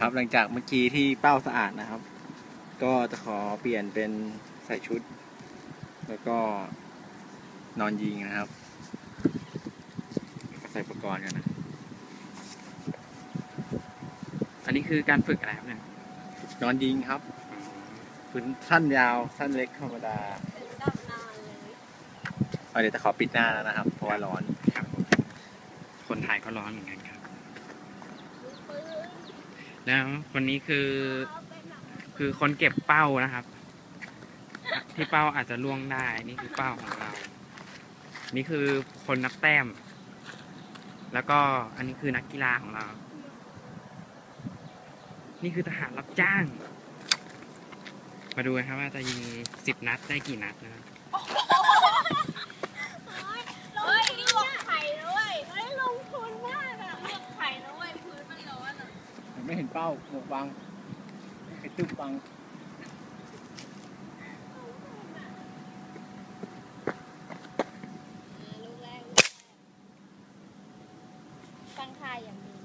ครับหลังจากเมื่อกี้ที่เป้าสะอาดนะครับ ก็จะขอเปลี่ยนเป็นใส่ชุด แล้วก็นอนยิงนะครับ ใส่อุปกรณ์กันนะ อันนี้คือการฝึกอะไรครับเนี่ยนอนยิงครับพื้นสั้นยาวสั้นเล็กธรรมดาเป็นตำนานเลยเอาเดี๋ยวจะขอปิดหน้าแล้วนะครับ เพราะว่าร้อนครับผมคนไทยก็ร้อนเหมือนกันครับปืน แล้วคนนี้คือ คือคนเก็บเป้านะครับ ที่เป้าอาจจะล่วงได้นี่คือเป้าของเรา นี่คือคนนับแต้ม แล้วก็อันนี้คือนักกีฬาของเรา นี่คือทหารรับจ้าง มาดูกันครับว่าจะยิงสิบนัดได้กี่นัดนะครับ เฮ้ยลวกไข่นะเว้ยเฮ้ยลงทุนมากอะลวกไข่นะเว้ยพื้นมันร้อนอะ ไม่เห็นเป้าหมวกบังไอ้ตึ๊บบังลูกแรกตั้งค่ายอย่างนี้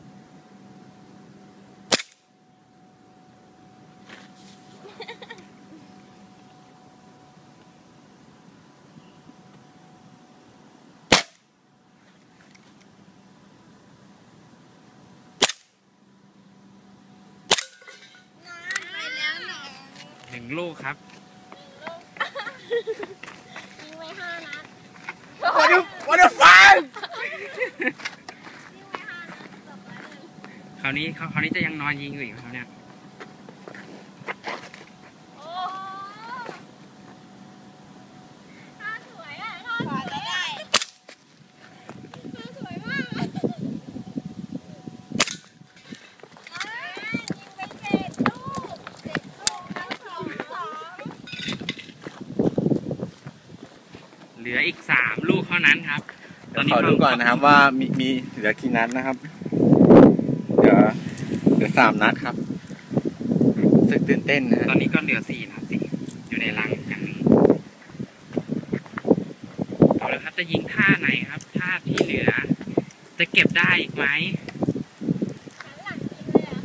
ไปแล้วหนอ หนึ่งลูกครับยิงไว้ห้านัด What the What the fuck ยิงไว้ห้านัดจบแล้วหนึ่งคราวนี้คราวนี้จะยังนอนยิงอยู่อีกไหมครับเนี่ยโอ้ท่าสวยอะท่าสวยได้ท่าสวยมากอะเอ้ยยิงไปเจ็ดลูกเจ็ดลูกทั้งสองสอง เห ลืออีกสามลูกเท่านั้นครับเดี๋ยวขอดูก่อนนะครับ ว่ามีมีเหลือกี่นัดนะครับเดี๋ยวเหลือสามนัดครับรู้สึกตื่นเต้นนะตฮะอนนี้ก็เหลือสี่นัดสิอยู่ในรังกันเอาละครับจะยิงท่าไหนครับท่าที่เหลือ จะเก็บได้อีกไหม หันหลังยิงเลยอะ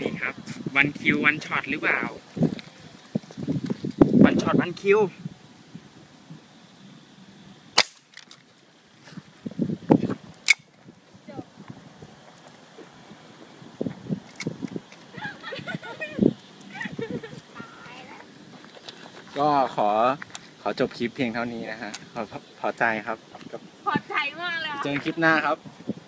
นี่ ครับ วันคิววันช็อตหรือเปล่า วันช็อตวันคิวก็ขอขอจบคลิปเพียงเท่านี้นะฮะ ขอพอใจครับกับพอใจมากเลยอะเจอกันคลิปหน้าครับบ